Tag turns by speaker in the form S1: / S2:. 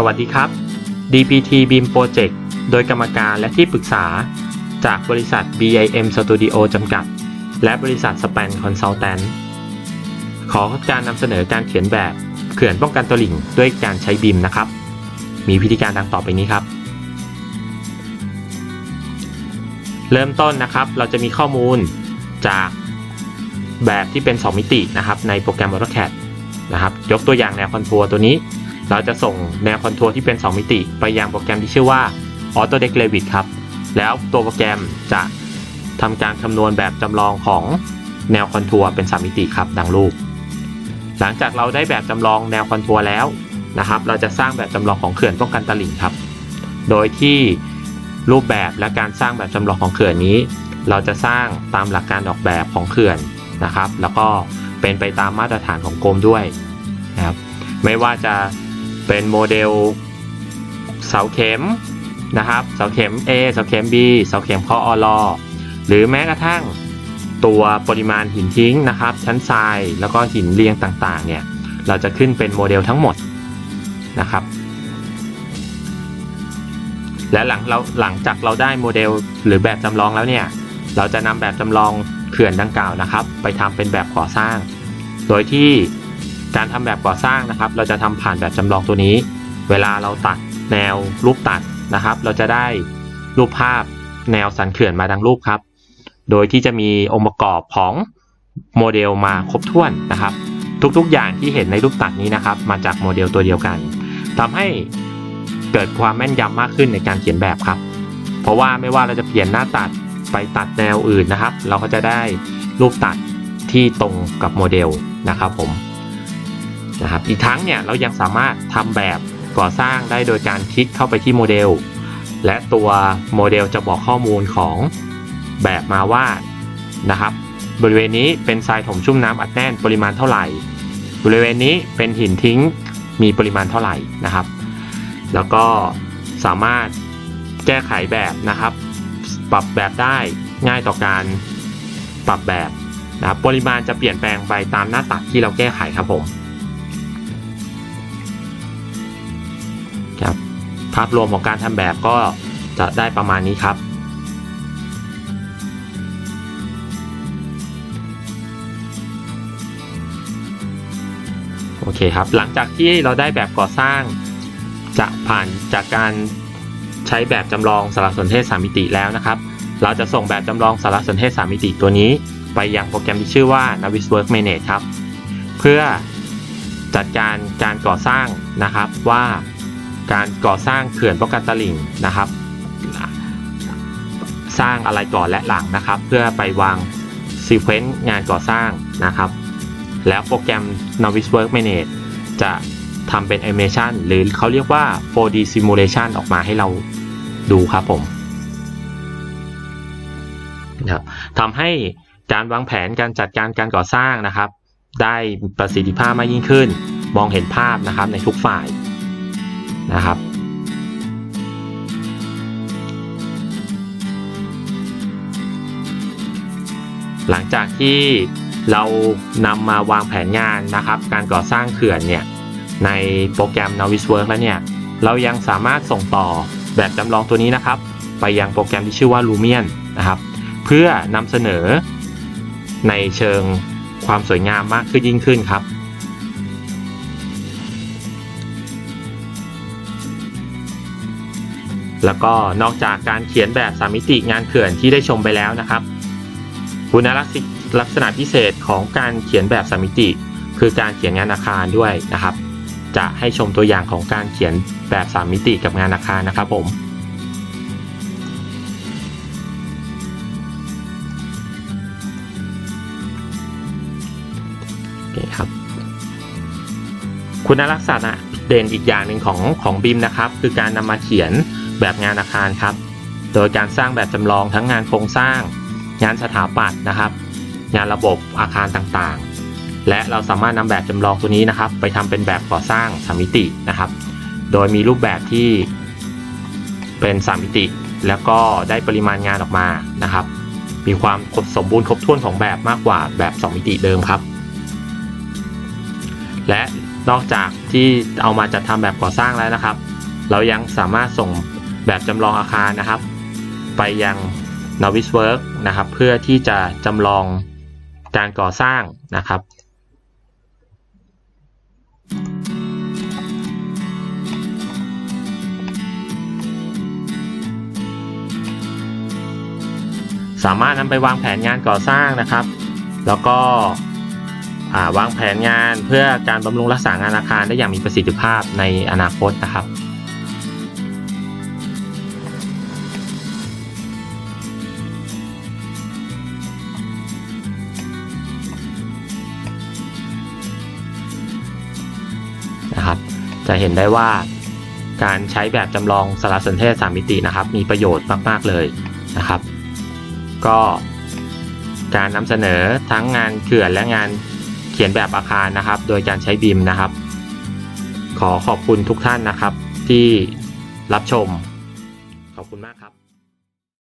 S1: สวัสดีครับ DPT Beam Project โดยกรรมการและที่ปรึกษา จากบริษัท BIM Studio จำกัด และบริษัท Span Consultant ขอการนำเสนอการเขียนแบบเขื่อนป้องกันตลิ่งด้วยการใช้บีมนะครับ มีวิธีการดังต่อไปนี้ครับ เริ่มต้นนะครับ เราจะมีข้อมูลจากแบบที่เป็น 2 มิตินะครับ ในโปรแกรม AutoCAD นะครับ ยกตัวอย่างแนวคอนทัวร์ตัวนี้ เราจะส่งแนวคอนทัวร์ที่เป็น 2 มิติ ไปยังโปรแกรมที่ชื่อว่า Autodesk Revit ครับ แล้วตัวโปรแกรมจะทำการคำนวณแบบจำลองของแนวคอนทัวร์เป็น 3 มิติครับ ดังรูป หลังจากเราได้แบบจำลองแนวคอนทัวร์แล้วนะครับ เราจะสร้างแบบจำลองของเขื่อนป้องกันตลิ่งครับ โดยที่รูปแบบและการสร้างแบบจำลองของเขื่อนนี้ เราจะสร้างตามหลักการออกแบบของเขื่อนนะครับ แล้วก็เป็นไปตามมาตรฐานของกรมด้วยนะครับ ไม่ว่าจะ เป็นโมเดลเสาเข็มนะครับ เสาเข็ม A เสาเข็ม B เสาเข็มคออลอหรือแม้กระทั่งตัวปริมาณหินทิ้งนะครับ ชั้นทรายแล้วก็หินเรียงต่างๆเนี่ยเราจะขึ้นเป็นโมเดลทั้งหมดนะครับ และหลังเราหลังจากเราได้โมเดลหรือแบบจำลองแล้วเนี่ย เราจะนำแบบจำลองเขื่อนดังกล่าวนะครับ ไปทำเป็นแบบก่อสร้าง โดยที่ การทำแบบก่อสร้างนะครับ เราจะทำผ่านแบบจำลองตัวนี้ เวลาเราตัดแนวรูปตัดนะครับ เราจะได้รูปภาพแนวสันเขื่อนมาดังรูปครับ โดยที่จะมีองค์ประกอบของโมเดลมาครบถ้วนนะครับ ทุกๆอย่างที่เห็นในรูปตัดนี้นะครับ มาจากโมเดลตัวเดียวกันทำให้เกิดความแม่นยำมากขึ้นในการเขียนแบบครับ เพราะว่าไม่ว่าเราจะเปลี่ยนหน้าตัดไปตัดแนวอื่นนะครับ เราก็จะได้รูปตัดที่ตรงกับโมเดลนะครับผม นะครับ อีกทั้งเนี่ยเรายังสามารถทำแบบก่อสร้างได้โดยการคลิกเข้าไปที่โมเดล และตัวโมเดลจะบอกข้อมูลของแบบมาว่านะครับ บริเวณนี้เป็นทรายถมชุ่มน้ำอัดแน่นปริมาณเท่าไหร่ บริเวณนี้เป็นหินทิ้งมีปริมาณเท่าไหร่นะครับ แล้วก็สามารถแก้ไขแบบนะครับ ปรับแบบได้ง่ายต่อการปรับแบบนะครับปริมาณจะเปลี่ยนแปลงไปตามหน้าตัดที่เราแก้ไขครับผม ภาพรวมของการทำแบบก็จะได้ประมาณนี้ครับโอเคครับ หลังจากที่เราได้แบบก่อสร้าง จะผ่านจากการใช้แบบจำลองสารสนเทศ 3 มิติแล้วนะครับ เราจะส่งแบบจำลองสารสนเทศ 3 มิติตัวนี้ ไปยังโปรแกรมที่ชื่อว่า Naviswork Manage ครับ เพื่อจัดการการก่อสร้างนะครับว่า การก่อสร้างเขื่อนป้องกันตลิ่งนะครับ สร้างอะไรก่อนและหลังนะครับ เพื่อไปวางซีเควนต์งานก่อสร้างนะครับ แล้วโปรแกรม Naviswork Manage จะทำเป็น Animation หรือเขาเรียกว่า 4D Simulation ออกมาให้เราดูครับผมนะครับทำให้การวางแผนการจัดการการก่อสร้างนะครับ ได้ประสิทธิภาพมากยิ่งขึ้น มองเห็นภาพนะครับในทุกฝ่าย นะครับ หลังจากที่เรานำมาวางแผนงานนะครับ การก่อสร้างเขื่อนเนี่ยในโปรแกรม Navisworks แล้วเนี่ยเรายังสามารถส่งต่อแบบจำลองตัวนี้นะครับ ไปยังโปรแกรมที่ชื่อว่า Lumion นะครับ เพื่อนำเสนอในเชิงความสวยงามมากขึ้นยิ่งขึ้นครับ แล้วก็นอกจากการเขียนแบบสามมิติงานเขื่อนที่ได้ชมไปแล้วนะครับคุณลักษณะพิเศษของการเขียนแบบสามมิติ คือการเขียนงานอาคารด้วยนะครับ จะให้ชมตัวอย่างของการเขียนแบบสามมิติกับงานอาคารนะครับผมคครับคุณลักษณะเด่นอีกอย่างหนึ่งของของบิมนะครับ คือการนำมาเขียน แบบงานอาคารครับ โดยการสร้างแบบจำลองทั้งงานโครงสร้าง งานสถาปัตย์นะครับ งานระบบอาคารต่างๆ และเราสามารถนำแบบจำลองตัวนี้นะครับ ไปทำเป็นแบบก่อสร้างสามมิตินะครับ โดยมีรูปแบบที่เป็นสามมิติ แล้วก็ได้ปริมาณงานออกมานะครับ มีความสมบูรณ์ครบถ้วนของแบบมากกว่าแบบ2มิติเดิมครับ และนอกจากที่เอามาจัดทำแบบก่อสร้างแล้วนะครับ เรายังสามารถส่ง แบบจำลองอาคารนะครับ ไปยัง Novice Work นะครับ เพื่อที่จะจำลองการก่อสร้างนะครับสามารถนำไปวางแผนงานก่อสร้างนะครับ แล้วก็วางแผนงานเพื่อการบำรุงรักษางานอาคารได้อย่างมีประสิทธิภาพในอนาคตนะครับ จะเห็นได้ว่าการใช้แบบจำลองสารสนเทศ3มิตินะครับ มีประโยชน์มาก ๆ เลยนะครับ ก็การนำเสนอทั้งงานเขื่อนและงานเขียนแบบอาคารนะครับ โดยการใช้บิมนะครับ ขอขอบคุณทุกท่านนะครับที่รับชม